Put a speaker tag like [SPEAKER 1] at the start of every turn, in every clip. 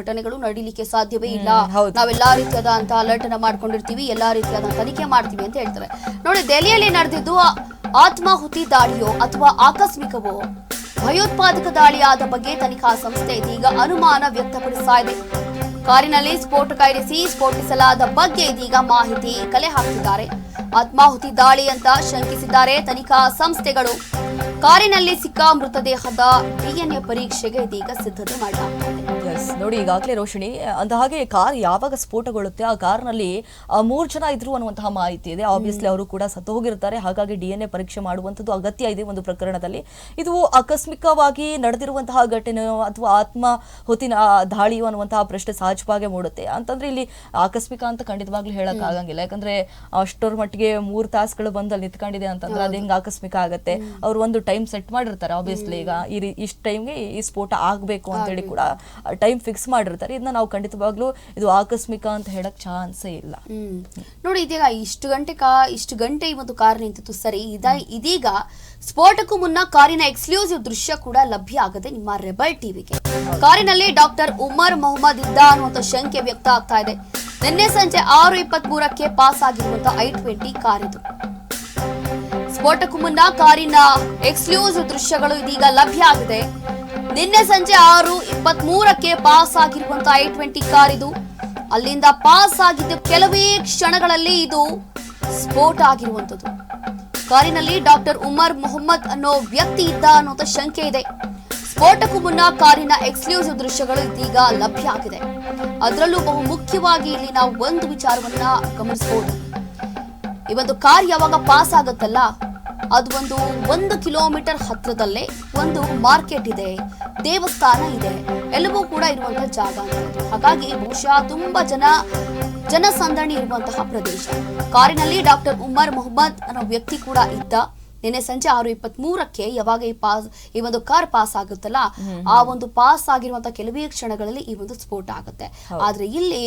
[SPEAKER 1] ಘಟನೆಗಳು ನಡೀಲಿಕ್ಕೆ ಸಾಧ್ಯವೇ ಇಲ್ಲ. ನಾವೆಲ್ಲಾ ರೀತಿಯಾದಂತಹ ಅಲರ್ಟ್ ಅನ್ನ ಮಾಡ್ಕೊಂಡಿರ್ತೀವಿ ಎಲ್ಲಾ ರೀತಿಯಾದ ತನಿಖೆ ಮಾಡ್ತೀವಿ ಅಂತ ಹೇಳ್ತಾರೆ. ನೋಡಿ ದೆಹಲಿಯಲ್ಲಿ ನಡೆದಿದ್ದು ಆತ್ಮಾಹುತಿ ದಾಳಿಯೋ ಅಥವಾ ಆಕಸ್ಮಿಕವೋ? ಭಯೋತ್ಪಾದಕ ದಾಳಿಯಾದ ಬಗ್ಗೆ ತನಿಖಾ ಸಂಸ್ಥೆ ಇದೀಗ ಅನುಮಾನ ವ್ಯಕ್ತಪಡಿಸ್ತಾ ಇದೆ. ಕಾರಿನಲ್ಲಿ ಸ್ಫೋಟಕ ಇರಿಸಿ ಸ್ಫೋಟಿಸಲಾದ ಬಗ್ಗೆ ಇದೀಗ ಮಾಹಿತಿ ಕಲೆ ಹಾಕಿದ್ದಾರೆ. ಆತ್ಮಾಹುತಿ ದಾಳಿ ಅಂತ ಶಂಕಿಸಿದ್ದಾರೆ ತನಿಖಾ ಸಂಸ್ಥೆಗಳು. ಕಾರಿನಲ್ಲಿ ಸಿಕ್ಕ ಮೃತದೇಹದ ಡಿಎನ್ಎ ಪರೀಕ್ಷೆಗೆ ಇದೀಗ ಸಿದ್ಧತೆ ಮಾಡಲಾಗಿದೆ
[SPEAKER 2] ಎಸ್ ನೋಡಿ ಈಗಾಗಲೇ ರೋಷಿಣಿ ಅಂದ ಹಾಗೆ ಕಾರ್ ಯಾವಾಗ ಸ್ಫೋಟಗೊಳ್ಳುತ್ತೆ ಆ ಕಾರ್ನಲ್ಲಿ ಮೂರು ಮೂರ್ ಜನ ಇದ್ರು ಅನ್ನುವಂತಹ ಮಾಹಿತಿ ಇದೆ. ಆಬ್ವಿಯಸ್ಲಿ ಅವರು ಕೂಡ ಸತ್ತು ಹೋಗಿರ್ತಾರೆ. ಹಾಗಾಗಿ ಡಿ ಎನ್ ಎ ಪರೀಕ್ಷೆ ಮಾಡುವಂಥದ್ದು ಅಗತ್ಯ ಇದೆ ಒಂದು ಪ್ರಕರಣದಲ್ಲಿ. ಇದು ಆಕಸ್ಮಿಕವಾಗಿ ನಡೆದಿರುವಂತಹ ಘಟನೆ ಅಥವಾ ಆತ್ಮ ಹೊತ್ತಿನ ದಾಳಿಯೋ ಅನ್ನುವಂತಹ ಪ್ರಶ್ನೆ ಸಹಜವಾಗಿ ಮೂಡುತ್ತೆ. ಅಂತಂದ್ರೆ ಇಲ್ಲಿ ಆಕಸ್ಮಿಕ ಅಂತ ಖಂಡಿತವಾಗ್ಲೂ ಹೇಳಕ್ ಆಗಂಗಿಲ್ಲ. ಯಾಕಂದ್ರೆ ಅಷ್ಟರ ಮಟ್ಟಿಗೆ ಮೂರು ತಾಸುಗಳು ಬಂದು ಅಲ್ಲಿ ನಿಂತ್ಕೊಂಡಿದೆ ಅಂತಂದ್ರೆ ಅದು ಹೆಂಗೆ ಆಕಸ್ಮಿಕ ಆಗುತ್ತೆ? ಅವ್ರು ಒಂದು ಟೈಮ್ ಸೆಟ್ ಮಾಡಿರ್ತಾರೆ ಆಬ್ವಿಯಸ್ಲಿ ಈಗ ಈ ಇಷ್ಟು ಇಷ್ಟ್ ಟೈಮ್ಗೆ ಈ ಸ್ಫೋಟ ಆಗ್ಬೇಕು ಅಂತೇಳಿ ಕೂಡ ಟೈಮ್ ಫಿಕ್ಸ್ ಮಾಡಿರ್ತಾರೆ. ಇದನ್ನ ನಾವು ಖಂಡಿತವಾಗ್ಲೂ ಇದು ಆಕಸ್ಮಿಕ ಅಂತ ಹೇಳಕ್ ಚಾನ್ಸೇ ಇಲ್ಲ.
[SPEAKER 1] ನೋಡಿ, ಇದೀಗ ಇಷ್ಟು ಗಂಟೆ ಕಾ, ಇಷ್ಟು ಗಂಟೆ ಒಂದು ಕಾರ್ ನಿಂತಿತ್ತು. ಸರಿ, ಇದ, ಇದೀಗ ಸ್ಫೋಟಕ್ಕೂ ಮುನ್ನ ಕಾರಿನ ಎಕ್ಸ್ಕ್ಲೂಸಿವ್ ದೃಶ್ಯ ಕೂಡ ಲಭ್ಯ ಆಗದೆ ನಿಮ್ಮ ರೆಬಲ್ ಟಿವಿಗೆ. ಕಾರಿನಲ್ಲಿ ಡಾಕ್ಟರ್ ಉಮರ್ ಮೊಹಮ್ಮದ್ ಇದ್ದ ಅನ್ನುವಂಥ ಶಂಕೆ ವ್ಯಕ್ತ ಆಗ್ತಾ ಇದೆ. ನಿನ್ನೆ ಸಂಜೆ ಆರು ಇಪ್ಪತ್ತ್ ಮೂರಕ್ಕೆ ಪಾಸ್ ಆಗಿರುವಂತಹ ಐ ಟ್ವೆಂಟಿ ಕಾರ್ ಇದು ಸ್ಫೋಟಕ್ಕೂ ಮುನ್ನ ಕಾರಿನ ಎಕ್ಸ್ಕ್ಲೂಸಿವ್ ದೃಶ್ಯಗಳು ಇದೀಗ ಲಭ್ಯ ಆಗಿದೆ. ನಿನ್ನೆ ಸಂಜೆ ಆರು ಇಪ್ಪತ್ತ್ ಮೂರಕ್ಕೆ ಪಾಸ್ ಆಗಿರುವಂತ ಐ ಟ್ವೆಂಟಿ ಕಾರ್ ಇದು. ಅಲ್ಲಿಂದ ಪಾಸ್ ಆಗಿದ್ದು ಕೆಲವೇ ಕ್ಷಣಗಳಲ್ಲಿ ಇದು ಸ್ಫೋಟ ಆಗಿರುವಂತದ್ದು ಕಾರಿನಲ್ಲಿ ಡಾಕ್ಟರ್ ಉಮರ್ ಮೊಹಮ್ಮದ್ ಅನ್ನೋ ವ್ಯಕ್ತಿ ಇದ್ದ ಅನ್ನೋಂಥ ಶಂಕೆ ಇದೆ. ಸ್ಫೋಟಕ್ಕೂ ಮುನ್ನ ಕಾರಿನ ಎಕ್ಸ್ಕ್ಲೂಸಿವ್ ದೃಶ್ಯಗಳು ಇದೀಗ ಲಭ್ಯ ಆಗಿದೆ. ಅದರಲ್ಲೂ ಬಹು ಮುಖ್ಯವಾಗಿ ಇಲ್ಲಿ ನಾವು ಒಂದು ವಿಚಾರವನ್ನ ಗಮನಿಸಬಹುದು ಈ ಒಂದು ಕಾರ್ ಯಾವಾಗ ಪಾಸ್ ಆಗುತ್ತಲ್ಲ ಅದು ಒಂದು ಒಂದು ಕಿಲೋಮೀಟರ್ ಹತ್ರದಲ್ಲೇ ಒಂದು ಮಾರ್ಕೆಟ್ ಇದೆ, ದೇವಸ್ಥಾನ ಇದೆ, ಎಲ್ಲವೂ ಕೂಡ ಇರುವಂತಹ ಜಾಗ. ಹಾಗಾಗಿ ಬಹುಶಃ ತುಂಬಾ ಜನ, ಜನಸಂದಣಿ ಇರುವಂತಹ ಪ್ರದೇಶ ಕಾರಿನಲ್ಲಿ ಡಾಕ್ಟರ್ ಉಮರ್ ಮೊಹಮ್ಮದ್ ಅನ್ನೋ ವ್ಯಕ್ತಿ ಕೂಡ ಇದ್ದ ನಿನ್ನೆ ಸಂಜೆ ಆರು ಇಪ್ಪತ್ತ್ ಮೂರಕ್ಕೆ ಯಾವಾಗ ಈ ಪಾಸ್ ಈ ಒಂದು ಕಾರ್ ಪಾಸ್ ಆಗುತ್ತಲ್ಲ ಆ ಒಂದು ಪಾಸ್ ಆಗಿರುವಂತಹ ಕೆಲವೇ ಕ್ಷಣಗಳಲ್ಲಿ ಈ ಒಂದು ಸ್ಫೋಟ ಆಗುತ್ತೆ. ಆದ್ರೆ ಇಲ್ಲಿ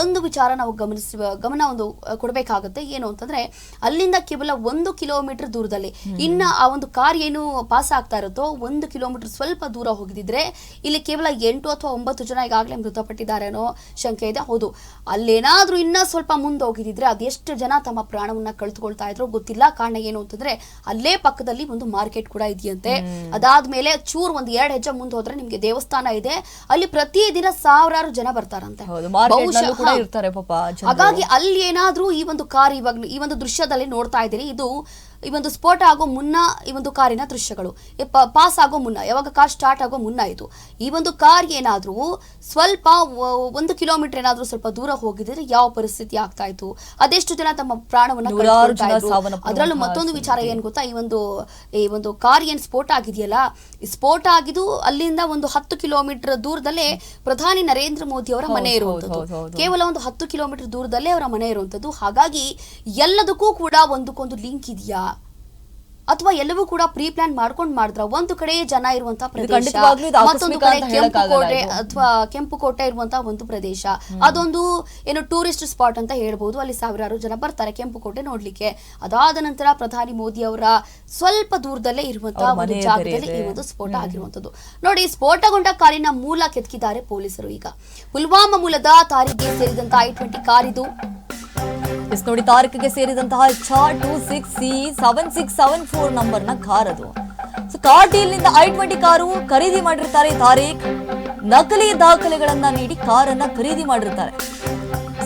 [SPEAKER 1] ಒಂದು ವಿಚಾರ ನಾವು ಗಮನಿಸ ಗಮನ ಒಂದು ಕೊಡಬೇಕಾಗುತ್ತೆ ಏನು ಅಂತಂದ್ರೆ ಅಲ್ಲಿಂದ ಕೇವಲ ಒಂದು ಕಿಲೋಮೀಟರ್ ದೂರದಲ್ಲಿ ಇನ್ನ ಆ ಒಂದು ಕಾರ್ ಏನು ಪಾಸ್ ಆಗ್ತಾ ಇರುತ್ತೋ ಒಂದು ಕಿಲೋಮೀಟರ್ ಸ್ವಲ್ಪ ದೂರ ಹೋಗಿದ್ರೆ ಇಲ್ಲಿ ಕೇವಲ ಎಂಟು ಅಥವಾ ಒಂಬತ್ತು ಜನ ಈಗಾಗಲೇ ಮೃತಪಟ್ಟಿದ್ದಾರೆ ಅನ್ನೋ ಶಂಕೆ ಇದೆ. ಹೌದು ಅಲ್ಲೇನಾದ್ರೂ ಇನ್ನ ಸ್ವಲ್ಪ ಮುಂದೆ ಹೋಗಿದಿದ್ರೆ ಅದೆಷ್ಟು ಜನ ತಮ್ಮ ಪ್ರಾಣವನ್ನ ಕಳೆದುಕೊಳ್ತಾ ಇದ್ರು ಗೊತ್ತಿಲ್ಲ. ಕಾರಣ ಏನು ಅಂತಂದ್ರೆ ಅಲ್ಲೇ ಪಕ್ಕದಲ್ಲಿ ಒಂದು ಮಾರ್ಕೆಟ್ ಕೂಡ ಇದೆಯಂತೆ. ಅದಾದ್ಮೇಲೆ ಚೂರ್ ಒಂದ್ ಎರಡ್ ಹೆಜ್ಜೆ ಮುಂದೆ ಹೋದ್ರೆ ನಿಮ್ಗೆ ದೇವಸ್ಥಾನ ಇದೆ. ಅಲ್ಲಿ ಪ್ರತಿದಿನ ಸಾವಿರಾರು ಜನ ಬರ್ತಾರಂತೆ. ಹಾಗಾಗಿ ಅಲ್ಲಿ ಏನಾದ್ರೂ ಈ ಒಂದು ಕಾರ್ ಇವಾಗ ಈ ಒಂದು ದೃಶ್ಯದಲ್ಲಿ ನೋಡ್ತಾ ಇದ್ದೀರಿ. ಇದು ಈ ಒಂದು ಸ್ಫೋಟ ಆಗೋ ಮುನ್ನ ಈ ಒಂದು ಕಾರಿನ ದೃಶ್ಯಗಳು. ಪಾಸ್ ಆಗೋ ಮುನ್ನ ಯಾವಾಗ ಕಾರ್ ಸ್ಟಾರ್ಟ್ ಆಗೋ ಮುನ್ನ ಇದು. ಈ ಒಂದು ಕಾರ್ ಏನಾದರೂ ಸ್ವಲ್ಪ ಒಂದು ಕಿಲೋಮೀಟರ್ ಏನಾದರೂ ಸ್ವಲ್ಪ ದೂರ ಹೋಗಿದ್ರೆ ಯಾವ ಪರಿಸ್ಥಿತಿ ಆಗ್ತಾ ಇತ್ತು? ಅದೆಷ್ಟು ಜನ ತಮ್ಮ ಪ್ರಾಣವನ್ನು. ಅದರಲ್ಲೂ ಮತ್ತೊಂದು ವಿಚಾರ ಏನ್ ಗೊತ್ತಾ? ಈ ಒಂದು ಈ ಒಂದು ಕಾರ್ ಏನ್ ಸ್ಫೋಟ ಆಗಿದೆಯಲ್ಲ ಸ್ಫೋಟ ಆಗಿದ್ದು ಅಲ್ಲಿಂದ ಒಂದು ಹತ್ತು ಕಿಲೋಮೀಟರ್ ದೂರದಲ್ಲೇ ಪ್ರಧಾನಿ ನರೇಂದ್ರ ಮೋದಿ ಅವರ ಮನೆ ಇರುವಂತದ್ದು. ಕೇವಲ ಒಂದು ಹತ್ತು ಕಿಲೋಮೀಟರ್ ದೂರದಲ್ಲೇ ಅವರ ಮನೆ ಇರುವಂತದ್ದು ಹಾಗಾಗಿ ಎಲ್ಲದಕ್ಕೂ ಕೂಡ ಒಂದಕ್ಕೊಂದು ಲಿಂಕ್ ಇದೆಯಾ? ಅಥವಾ ಎಲ್ಲವೂ ಕೂಡ ಪ್ರೀ ಪ್ಲಾನ್ ಮಾಡ್ಕೊಂಡು ಮಾಡಿದ್ರ ಒಂದು ಕಡೆ ಜನ ಇರುವಂತಹ ಪ್ರದೇಶ
[SPEAKER 2] ಖಂಡಿತವಾಗ್ಲೂ ಇದು
[SPEAKER 1] ಮತ್ತೊಂದು ಕಡೆ ಕೆಂಪು ಕೋಟೆ ಅಥವಾ ಕೆಂಪು ಕೋಟೆ ಇರುವಂತಹ ಒಂದು ಪ್ರದೇಶ. ಅದೊಂದು ಏನು ಟೂರಿಸ್ಟ್ ಸ್ಪಾಟ್ ಅಂತ ಹೇಳ್ಬಹುದು ಅಲ್ಲಿ ಸಾವಿರಾರು ಜನ ಬರ್ತಾರೆ ಕೆಂಪು ಕೋಟೆ ನೋಡ್ಲಿಕ್ಕೆ. ಅದಾದ ನಂತರ ಪ್ರಧಾನಿ ಮೋದಿ ಅವರ ಸ್ವಲ್ಪ ದೂರದಲ್ಲೇ ಇರುವಂತಹ ಒಂದು ಜಾಗದಲ್ಲಿ ಈ ಒಂದು ಸ್ಫೋಟ ಆಗಿರುವಂತದ್ದು ನೋಡಿ ಸ್ಫೋಟಗೊಂಡ ಕಾರಿನ ಮೂಲ ಕೆತ್ತಿದ್ದಾರೆ ಪೊಲೀಸರು ಈಗ. ಪುಲ್ವಾಮಾ ಮೂಲದ ತಾರಿಗೆ ಸೇರಿದಂತ ಐ ಟ್ವೆಂಟಿ ಕಾರ್ ಇದು
[SPEAKER 2] ಎಸ್ ನೋಡಿ ತಾರೀಕಿಗೆ ಸೇರಿದಂತಹ ಚಾರ್ two six C seven six seven four ನಂಬರ್ನ ಕಾರ್ ಅದು. ಸೊ ಕಾರ್ ಡೀಲ್ನಿಂದ ಐ ಟ್ವೆಂಟಿ ಕಾರು ಖರೀದಿ ಮಾಡಿರ್ತಾರೆ ತಾರೀಖ್. ನಕಲಿ ದಾಖಲೆಗಳನ್ನ ನೀಡಿ ಕಾರನ್ನ ಖರೀದಿ ಮಾಡಿರ್ತಾರೆ.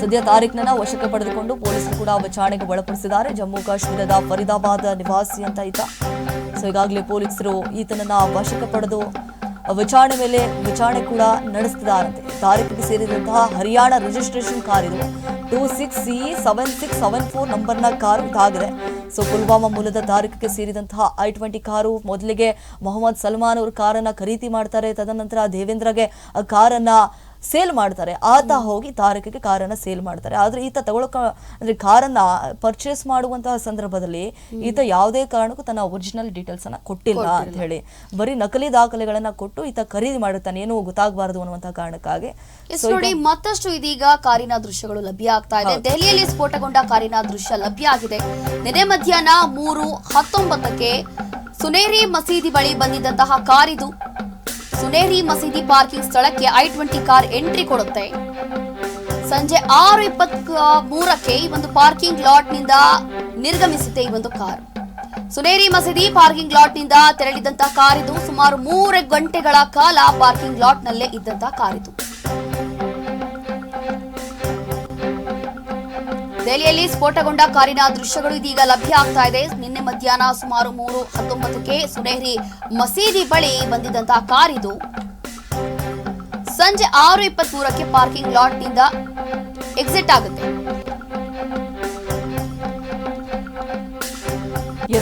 [SPEAKER 2] ಸದ್ಯ ತಾರೀಖ್ನ ವಶಕ್ಕೆ ಪಡೆದುಕೊಂಡು ಪೊಲೀಸರು ಕೂಡ ವಿಚಾರಣೆಗೆ ಒಳಪಡಿಸಿದ್ದಾರೆ. ಜಮ್ಮು ಕಾಶ್ಮೀರದ ಫರೀದಾಬಾದ್ ನಿವಾಸಿ ಅಂತ ಈತ ಸೊ ಈಗಾಗಲೇ ಪೊಲೀಸರು ಈತನನ್ನ ವಶಕ್ಕೆ ಪಡೆದು ವಿಚಾರಣೆ ಮೇಲೆ ವಿಚಾರಣೆ ಕೂಡ ನಡೆಸ್ತಿದ್ದಾರಂತೆ ತಾರೀಕಿಗೆ ಸೇರಿದಂತಹ ಹರಿಯಾಣ ರಿಜಿಸ್ಟ್ರೇಷನ್ ಕಾರ್ ಇದು. Two six C seven six seven four ನಂಬರ್ನ ಕಾರು ಇದಾಗಿದೆ. ಸೊ ಪುಲ್ವಾಮಾ ಮೂಲದ ತಾರೀಕಿಗೆ ಸೇರಿದಂತಹ ಐ ಟ್ವೆಂಟಿ ಕಾರು ಮೊದಲಿಗೆ ಮೊಹಮ್ಮದ್ ಸಲ್ಮಾನ್ ಅವರು ಕಾರನ್ನ ಖರೀದಿ ಮಾಡ್ತಾರೆ. ತದನಂತರ ದೇವೇಂದ್ರಗೆ ಕಾರನ್ನ ಸೇಲ್ ಮಾಡ್ತಾರೆ. ಆತ ಹೋಗಿ ತಾರಕಿಗೆ ಕಾರನ್ನ ಸೇಲ್ ಮಾಡ್ತಾರೆ. ಆದ್ರೆ ಈತ ತಗೊಳಕ ಅಂದ್ರೆ ಕಾರನ್ನ ಪರ್ಚೇಸ್ ಮಾಡುವಂತಹ ಸಂದರ್ಭದಲ್ಲಿ ಈತ ಯಾವುದೇ ಕಾರಣಕ್ಕೂ ತನ್ನ ಒರಿಜಿನಲ್ ಡೀಟೇಲ್ಸ್ ಅನ್ನ ಕೊಟ್ಟಿಲ್ಲ ಅಂತ ಹೇಳಿ. ಬರೀ ನಕಲಿ ದಾಖಲೆಗಳನ್ನ ಕೊಟ್ಟು ಈತ ಖರೀದಿ ಮಾಡುತ್ತಾನೆ. ಏನು ಗೊತ್ತಾಗಬಾರದು ಅನ್ನುವಂತಹ ಕಾರಣಕ್ಕಾಗಿ.
[SPEAKER 1] ನೋಡಿ ಮತ್ತಷ್ಟು ಇದೀಗ ಕಾರಿನ ದೃಶ್ಯಗಳು ಲಭ್ಯ ಆಗ್ತಾ ಇದೆ. ದೆಹಲಿಯಲ್ಲಿ ಸ್ಫೋಟಗೊಂಡ ಕಾರಿನ ದೃಶ್ಯ ಲಭ್ಯ ಆಗಿದೆ. ನಿನ್ನೆ ಮಧ್ಯಾಹ್ನ ಮೂರು ಹತ್ತೊಂಬತ್ತಕ್ಕೆ ಸುನೇರಿ ಮಸೀದಿ ಬಳಿ ಬಂದಿದ್ದಂತಹ ಕಾರಿದು ಸುನೇರಿ ಮಸೀದಿ ಪಾರ್ಕಿಂಗ್ ಸ್ಥಳಕ್ಕೆ ಐ ಟ್ವೆಂಟಿ ಕಾರ್ ಎಂಟ್ರಿ ಕೊಡುತ್ತೆ. ಸಂಜೆ ಆರು ಇಪ್ಪತ್ ಮೂರಕ್ಕೆ ಈ ಒಂದು ಪಾರ್ಕಿಂಗ್ ಲಾಟ್ನಿಂದ ನಿರ್ಗಮಿಸುತ್ತೆ ಈ ಒಂದು ಕಾರ್. ಸುನೇರಿ ಮಸೀದಿ ಪಾರ್ಕಿಂಗ್ ಲಾಟ್ನಿಂದ ತೆರಳಿದಂತಹ ಕಾರ್ ಇದು ಸುಮಾರು ಮೂರು ಗಂಟೆಗಳ ಕಾಲ ಪಾರ್ಕಿಂಗ್ ಲಾಟ್ ನಲ್ಲೇ ಇದ್ದಂತ ದೆಹಲಿಯಲ್ಲಿ ಸ್ಫೋಟಗೊಂಡ ಕಾರಿನ ದೃಶ್ಯಗಳು ಇದೀಗ ಲಭ್ಯ ಆಗ್ತಾ ಇದೆ. ನಿನ್ನೆ ಮಧ್ಯಾಹ್ನ ಸುಮಾರು ಮೂರು ಹತ್ತೊಂಬತ್ತಕ್ಕೆ ಸುನೇಹರಿ ಮಸೀದಿ ಬಳಿ ಬಂದಿದ್ದಂತಹ ಕಾರ್ ಇದು. ಸಂಜೆ ಆರು ಇಪ್ಪತ್ತ್ ಮೂರಕ್ಕೆ ಪಾರ್ಕಿಂಗ್ ಲಾಟ್ನಿಂದ ಎಕ್ಸಿಟ್ ಆಗುತ್ತೆ.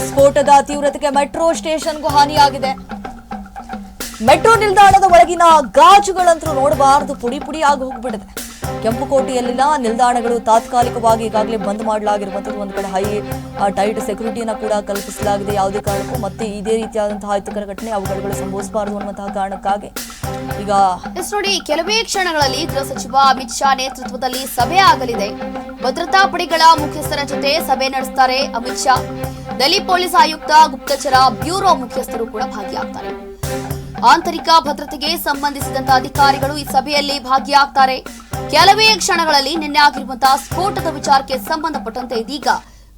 [SPEAKER 2] ಸ್ಫೋಟದ ತೀವ್ರತೆಗೆ ಮೆಟ್ರೋ ಸ್ಟೇಷನ್ಗೂ ಹಾನಿಯಾಗಿದೆ. ಮೆಟ್ರೋ ನಿಲ್ದಾಣದ ಒಳಗಿನ ಗಾಜುಗಳಂತೂ ನೋಡಬಾರದು. ಪುಡಿ ಪುಡಿ ಆಗಿ ಹೋಗ್ಬಿಟ್ಟಿದೆ ಕೆಂಪುಕೋಟೆಯಲ್ಲಿನ ನಿಲ್ದಾಣಗಳು ತಾತ್ಕಾಲಿಕವಾಗಿ ಈಗಾಗಲೇ ಬಂದ್ ಮಾಡಲಾಗಿರುವಂಥದ್ದು. ಒಂದು ಕಡೆ ಹೈ ಟೈಟ್ ಸೆಕ್ಯೂರಿಟಿಯನ್ನು ಕೂಡ ಕಲ್ಪಿಸಲಾಗಿದೆ. ಯಾವುದೇ ಕಾರಣಕ್ಕೂ ಮತ್ತೆ ಇದೇ ರೀತಿಯಾದಂತಹ ಅಹಿತಕರ ಘಟನೆ ಅವುಗಳು ಸಂಭವಿಸಬಾರದು ಅನ್ನುವಂತಹ ಕಾರಣಕ್ಕಾಗಿ ಈಗ
[SPEAKER 1] ನೋಡಿ, ಕೆಲವೇ ಕ್ಷಣಗಳಲ್ಲಿ ಗೃಹ ಸಚಿವ ಅಮಿತ್ ಶಾ ನೇತೃತ್ವದಲ್ಲಿ ಸಭೆ ಆಗಲಿದೆ. ಭದ್ರತಾ ಪಡೆಗಳ ಮುಖ್ಯಸ್ಥರ ಜೊತೆ ಸಭೆ ನಡೆಸ್ತಾರೆ ಅಮಿತ್ ಶಾ. ದೆಹಲಿ ಪೊಲೀಸ್ ಆಯುಕ್ತ ಗುಪ್ತಚರ ಬ್ಯೂರೋ ಮುಖ್ಯಸ್ಥರು ಕೂಡ ಭಾಗಿಯಾಗ್ತಾರೆ. ಆಂತರಿಕ ಭದ್ರತೆಗೆ ಸಂಬಂಧಿಸಿದಂತ ಅಧಿಕಾರಿಗಳು ಈ ಸಭೆಯಲ್ಲಿ ಭಾಗಿಯಾಗ್ತಾರೆ. ಕೆಲವೇ ಕ್ಷಣಗಳಲ್ಲಿ ನಿನ್ನೆ ಆಗಿರುವಂತಹ ಸ್ಫೋಟದ ವಿಚಾರಕ್ಕೆ ಸಂಬಂಧಪಟ್ಟಂತೆ ಇದೀಗ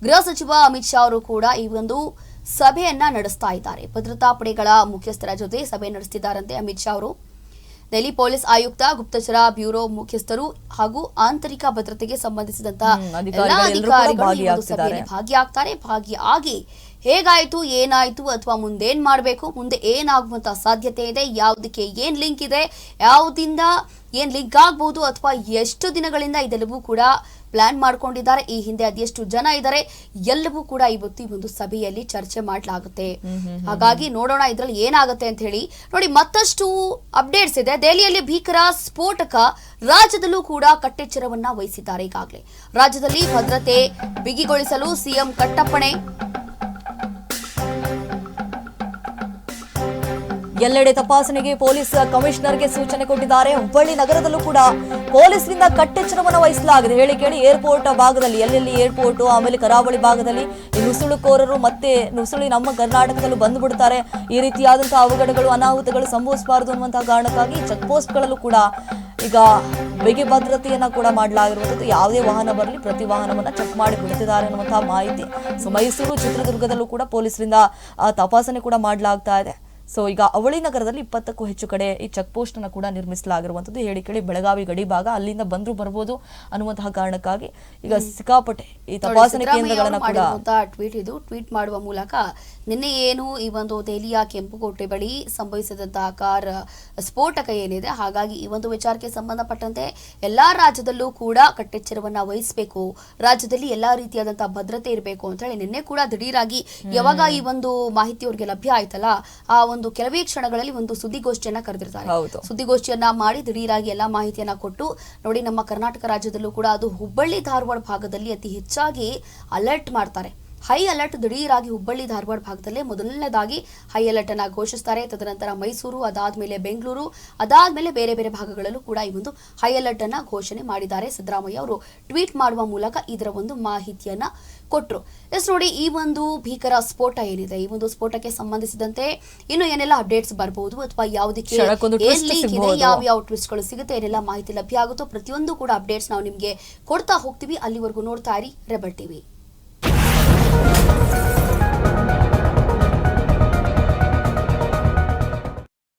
[SPEAKER 1] ಗೃಹ ಸಚಿವ ಅಮಿತ್ ಶಾ ಅವರು ಕೂಡ ಈ ಒಂದು ಸಭೆಯನ್ನ ನಡೆಸ್ತಾ ಇದ್ದಾರೆ. ಭದ್ರತಾ ಪಡೆಗಳ ಮುಖ್ಯಸ್ಥರ ಜೊತೆ ಸಭೆ ನಡೆಸ್ತಿದ್ದಾರಂತೆ ಅಮಿತ್ ಶಾ ಅವರು. ದೆಹಲಿ ಪೊಲೀಸ್ ಆಯುಕ್ತ ಗುಪ್ತಚರ ಬ್ಯೂರೋ ಮುಖ್ಯಸ್ಥರು ಹಾಗೂ ಆಂತರಿಕ ಭದ್ರತೆಗೆ ಸಂಬಂಧಿಸಿದಂತಹ ಎಲ್ಲ ಅಧಿಕಾರಿಗಳು. ಸಭೆಯಲ್ಲಿ ಭಾಗಿಯಾಗ್ತಾರೆ. ಭಾಗಿಯಾಗಿ ಹೇಗಾಯ್ತು ಏನಾಯ್ತು ಅಥವಾ ಮುಂದೇನ್ ಮಾಡಬೇಕು ಮುಂದೆ ಏನಾಗುವಂತ ಸಾಧ್ಯತೆ ಇದೆ ಯಾವುದಕ್ಕೆ ಏನ್ ಲಿಂಕ್ ಇದೆ ಯಾವುದಿಂದ ಏನ್ ಲಿಂಕ್ ಆಗ್ಬಹುದು ಅಥವಾ ಎಷ್ಟು ದಿನಗಳಿಂದ ಇದೆಲ್ಲವೂ ಕೂಡ ಪ್ಲಾನ್ ಮಾಡ್ಕೊಂಡಿದ್ದಾರೆ ಈ ಹಿಂದೆ ಅದೆಷ್ಟು ಜನ ಇದ್ದಾರೆ ಎಲ್ಲವೂ ಕೂಡ ಇವತ್ತು ಈ ಒಂದು ಸಭೆಯಲ್ಲಿ ಚರ್ಚೆ ಮಾಡಲಾಗುತ್ತೆ. ಹಾಗಾಗಿ ನೋಡೋಣ ಇದ್ರಲ್ಲಿ ಏನಾಗುತ್ತೆ ಅಂತ ಹೇಳಿ ನೋಡಿ ಮತ್ತಷ್ಟು ಅಪ್ಡೇಟ್ಸ್ ಇದೆ. ದೆಹಲಿಯಲ್ಲಿ ಭೀಕರ ಸ್ಫೋಟಕ ರಾಜ್ಯದಲ್ಲೂ ಕೂಡ ಕಟ್ಟೆಚ್ಚರವನ್ನ ವಹಿಸಿದ್ದಾರೆ ಈಗಾಗಲೇ. ರಾಜ್ಯದಲ್ಲಿ ಭದ್ರತೆ ಬಿಗಿಗೊಳಿಸಲು ಸಿಎಂ ಕಟ್ಟಪ್ಪಣೆ
[SPEAKER 2] ಎಲ್ಲೆಡೆ ತಪಾಸಣೆಗೆ ಪೊಲೀಸ್ ಕಮಿಷನರ್ಗೆ ಸೂಚನೆ ಕೊಟ್ಟಿದ್ದಾರೆ. ಹುಬ್ಬಳ್ಳಿ ನಗರದಲ್ಲೂ ಕೂಡ ಪೊಲೀಸ್ನಿಂದ ಕಟ್ಟೆಚ್ಚರವನ್ನು ವಹಿಸಲಾಗಿದೆ. ಹೇಳಿ ಕೇಳಿ, ಏರ್ಪೋರ್ಟ್ ಭಾಗದಲ್ಲಿ, ಎಲ್ಲೆಲ್ಲಿ ಏರ್ಪೋರ್ಟ್, ಆಮೇಲೆ ಕರಾವಳಿ ಭಾಗದಲ್ಲಿ ಈ ನುಸುಳುಕೋರರು ಮತ್ತೆ ನುಸುಳಿ ನಮ್ಮ ಕರ್ನಾಟಕದಲ್ಲೂ ಬಂದುಬಿಡ್ತಾರೆ. ಈ ರೀತಿಯಾದಂತಹ ಅವಘಡಗಳು, ಅನಾಹುತಗಳು ಸಂಭವಿಸಬಾರದು ಅನ್ನುವಂತಹ ಕಾರಣಕ್ಕಾಗಿ ಚೆಕ್ ಪೋಸ್ಟ್ಗಳಲ್ಲೂ ಕೂಡ ಈಗ ಬಿಗಿ ಭದ್ರತೆಯನ್ನ ಕೂಡ ಮಾಡಲಾಗಿರುವಂಥದ್ದು. ಯಾವುದೇ ವಾಹನ ಬರಲಿ, ಪ್ರತಿ ವಾಹನವನ್ನ ಚೆಕ್ ಮಾಡಿ ಬಿಡುತ್ತಿದ್ದಾರೆ ಅನ್ನುವಂತಹ ಮಾಹಿತಿ. ಸೊ ಮೈಸೂರು ಚಿತ್ರದುರ್ಗದಲ್ಲೂ ಕೂಡ ಪೊಲೀಸರಿಂದ ತಪಾಸಣೆ ಕೂಡ ಮಾಡಲಾಗ್ತಾ ಇದೆ. ಸೊ ಈಗ ಅವಳಿ ನಗರದಲ್ಲಿ ಇಪ್ಪತ್ತಕ್ಕೂ ಹೆಚ್ಚು ಕಡೆ ಈ ಚೆಕ್ ಪೋಸ್ಟ್ ಅನ್ನು ಕೂಡ ನಿರ್ಮಿಸಲಾಗಿರುವಂಥದ್ದು. ಹೇಳಿ ಕೇಳಿ ಬೆಳಗಾವಿ ಗಡಿ ಭಾಗ ಅಲ್ಲಿಂದ ಬಂದ್ರು ಬರ್ಬೋದು ಅನ್ನುವಂತಹ ಕಾರಣಕ್ಕಾಗಿ ಈಗ ಸಿಕ್ಕಾಪಟ್ಟೆ ಈ ತಪಾಸಣೆ ಕೇಂದ್ರಗಳನ್ನು ಕೂಡ
[SPEAKER 1] ಟ್ವೀಟ್ ಇದು. ಟ್ವೀಟ್ ಮಾಡುವ ಮೂಲಕ ನಿನ್ನೆ ಏನು ಈ ಒಂದು ದೆಹಲಿಯ ಕೆಂಪುಕೋಟೆ ಬಳಿ ಸಂಭವಿಸಿದಂತಹ ಕಾರ್ ಸ್ಫೋಟಕ ಏನಿದೆ ಹಾಗಾಗಿ ಈ ಒಂದು ವಿಚಾರಕ್ಕೆ ಸಂಬಂಧಪಟ್ಟಂತೆ ಎಲ್ಲಾ ರಾಜ್ಯದಲ್ಲೂ ಕೂಡ ಕಟ್ಟೆಚ್ಚರವನ್ನ ವಹಿಸಬೇಕು ರಾಜ್ಯದಲ್ಲಿ ಎಲ್ಲಾ ರೀತಿಯಾದಂತಹ ಭದ್ರತೆ ಇರಬೇಕು ಅಂತ ಹೇಳಿ ನಿನ್ನೆ ಕೂಡ ದಿಢೀರಾಗಿ ಯಾವಾಗ ಈ ಒಂದು ಮಾಹಿತಿ ಅವರಿಗೆ ಲಭ್ಯ ಆಯ್ತಲ್ಲ ಆ ಒಂದು ಕೆಲವೇ ಕ್ಷಣಗಳಲ್ಲಿ ಒಂದು ಸುದ್ದಿಗೋಷ್ಠಿಯನ್ನ ಕರೆದಿರ್ತಾರೆ. ಸುದ್ದಿಗೋಷ್ಠಿಯನ್ನ ಮಾಡಿ ದಿಢೀರಾಗಿ ಎಲ್ಲಾ ಮಾಹಿತಿಯನ್ನ ಕೊಟ್ಟು ನೋಡಿ ನಮ್ಮ ಕರ್ನಾಟಕ ರಾಜ್ಯದಲ್ಲೂ ಕೂಡ ಅದು ಹುಬ್ಬಳ್ಳಿ ಧಾರವಾಡ ಭಾಗದಲ್ಲಿ ಅತಿ ಹೆಚ್ಚಾಗಿ ಅಲರ್ಟ್ ಮಾಡ್ತಾರೆ ಹೈ ಅಲರ್ಟ್ ದಿಢೀರಾಗಿ ಹುಬ್ಬಳ್ಳಿ ಧಾರವಾಡ ಭಾಗದಲ್ಲೇ ಮೊದಲನೇದಾಗಿ ಹೈ ಅಲರ್ಟ್ ಅನ್ನ ಘೋಷಿಸ್ತಾರೆ. ತದನಂತರ ಮೈಸೂರು ಅದಾದ್ಮೇಲೆ ಬೆಂಗಳೂರು ಅದಾದ್ಮೇಲೆ ಬೇರೆ ಬೇರೆ ಭಾಗಗಳಲ್ಲೂ ಕೂಡ ಈ ಒಂದು ಹೈ ಅಲರ್ಟ್ ಅನ್ನ ಘೋಷಣೆ ಮಾಡಿದ್ದಾರೆ ಸಿದ್ದರಾಮಯ್ಯ ಅವರು. ಟ್ವೀಟ್ ಮಾಡುವ ಮೂಲಕ ಇದರ ಒಂದು ಮಾಹಿತಿಯನ್ನ ಕೊಟ್ಟರು ಎಸ್ ನೋಡಿ ಈ ಒಂದು ಭೀಕರ ಸ್ಫೋಟ ಏನಿದೆ? ಈ ಒಂದು ಸ್ಫೋಟಕ್ಕೆ ಸಂಬಂಧಿಸಿದಂತೆ ಇನ್ನು ಏನೆಲ್ಲ ಅಪ್ಡೇಟ್ಸ್ ಬರಬಹುದು ಅಥವಾ ಯಾವುದಕ್ಕೆ
[SPEAKER 2] ಯಾವ
[SPEAKER 1] ಯಾವ ಯಾವ ಟ್ವಿಸ್ಟ್ಗಳು ಸಿಗುತ್ತೆ ಏನೆಲ್ಲ ಮಾಹಿತಿ ಲಭ್ಯ ಆಗುತ್ತೋ ಪ್ರತಿಯೊಂದು ಕೂಡ ಅಪ್ಡೇಟ್ಸ್ ನಾವು ನಿಮಗೆ ಕೊಡ್ತಾ ಹೋಗ್ತೀವಿ. ಅಲ್ಲಿವರೆಗೂ ನೋಡ್ತಾ ಇರಿ ರೆಬಲ್ ಟಿವಿ.